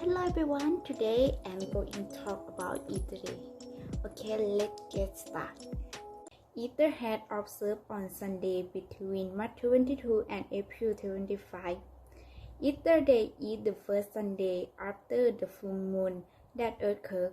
Hello everyone, today I'm going to talk about Easter Okay, let's get started. Easter had observed on Sunday between March 22 and April 25. Easter Day is the first Sunday after the full moon that occurs.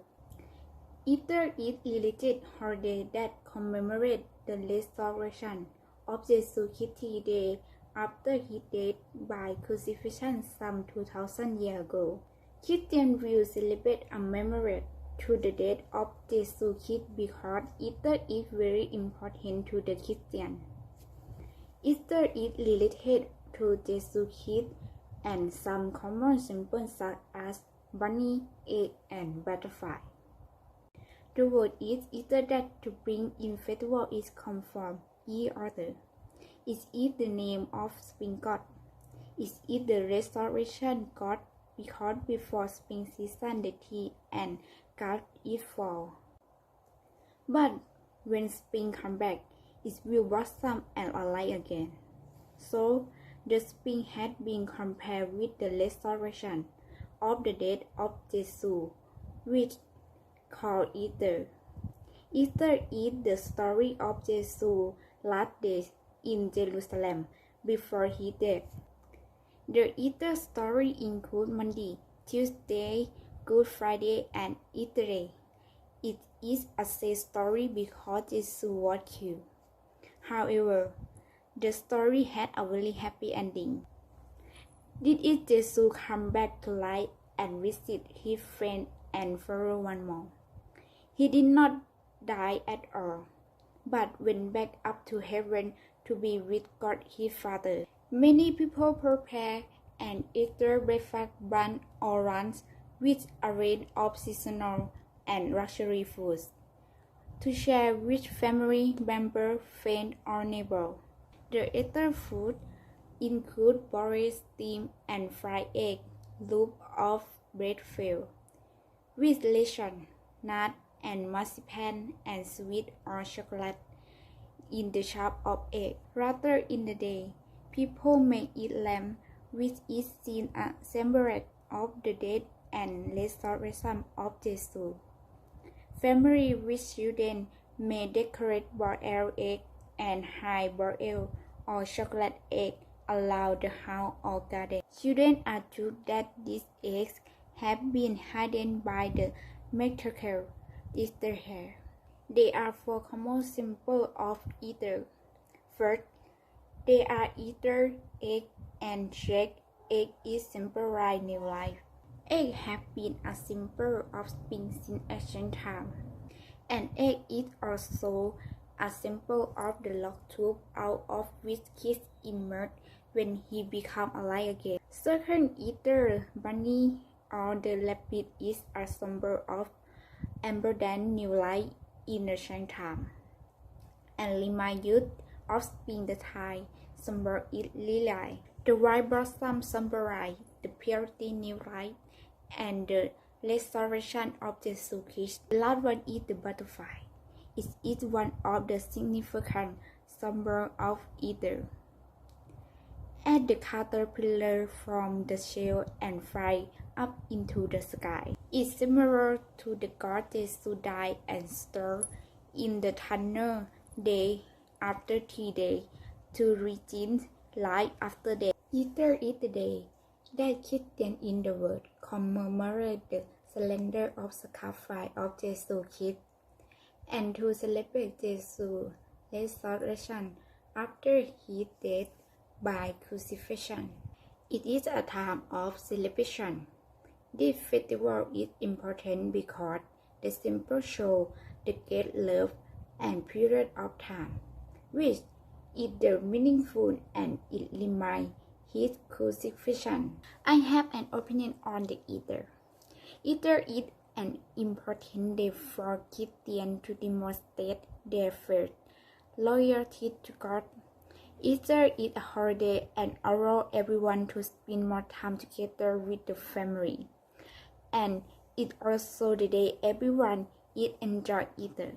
Easter is a religious holiday that commemorates the resurrection of Jesus Christ Day after his death by crucifixion some 2000 years ago. Christians will celebrate a memorial to the death of Jesus Christ because Easter is very important to the Christian. Easter is related to Jesus Christ and some common symbols such as bunny, egg, and butterfly. The word is Easter that to bring in festival is come from ye other. it the name of spring god. Is it the restoration god because before spring season the tea and god is fall. But when spring come back, it will blossom and alive again. So the spring had been compared with the restoration of the death of Jesus, which called Easter. Easter is the story of Jesus' last days in Jerusalem before he died. The Easter story includes Monday, Tuesday, Good Friday, and Easter Day. It is a sad story because it's what killed. However, the story had a very happy ending. Did it Jesus come back to life and visit his friend and follow one more? He did not die at all, but went back up to heaven to be with God his Father. Many people prepare an Easter breakfast brunch or lunch with a range of seasonal and luxury foods to share with family member, friend, or neighbor. The Easter food include boiled, steamed, and fried egg, loaf of bread filled with lesion, nut, and marzipan, and sweet or chocolate in the shape of egg. Rather in the day, people may eat lamb, which is seen as symbolic of the dead and resurrection of Jesus. Family with children may decorate boiled egg and hide boiled or chocolate egg around the house or garden. Children are told that these eggs have been hidden by the matriarch Easter hair. They are four common symbols of Easter. First, they are Easter, egg, and shake. Egg is symbolize new life. Egg have been a symbol of spring since ancient time. An egg is also a symbol of the log tube out of which kids emerge when he become alive again. Second, Easter bunny or the rabbit is a symbol of abundant new life in the same time. And remind youth of spring the summer is lily. The white blossom symbolize the purity new life and the restoration of the Christ. The last one is the butterfly. It is one of the significant symbols of Easter. As the caterpillar from the shell and fly up into the sky. It's similar to the goddess died and stirred in the tunnel day after tea day to regain life after death. Easter is the day that Christians in the world commemorate the surrender of sacrifice of Jesus Christ and to celebrate Jesus' resurrection after his death by crucifixion. It is a time of celebration. This festival is important because the symbol show the great love and period of time, which is the meaningful and it reminds his crucifixion. I have an opinion on the Easter. Easter is an important day for Christians to demonstrate their faith, loyalty to God. Easter is a holiday and allow everyone to spend more time together with the family. And it also the day everyone is enjoy Easter.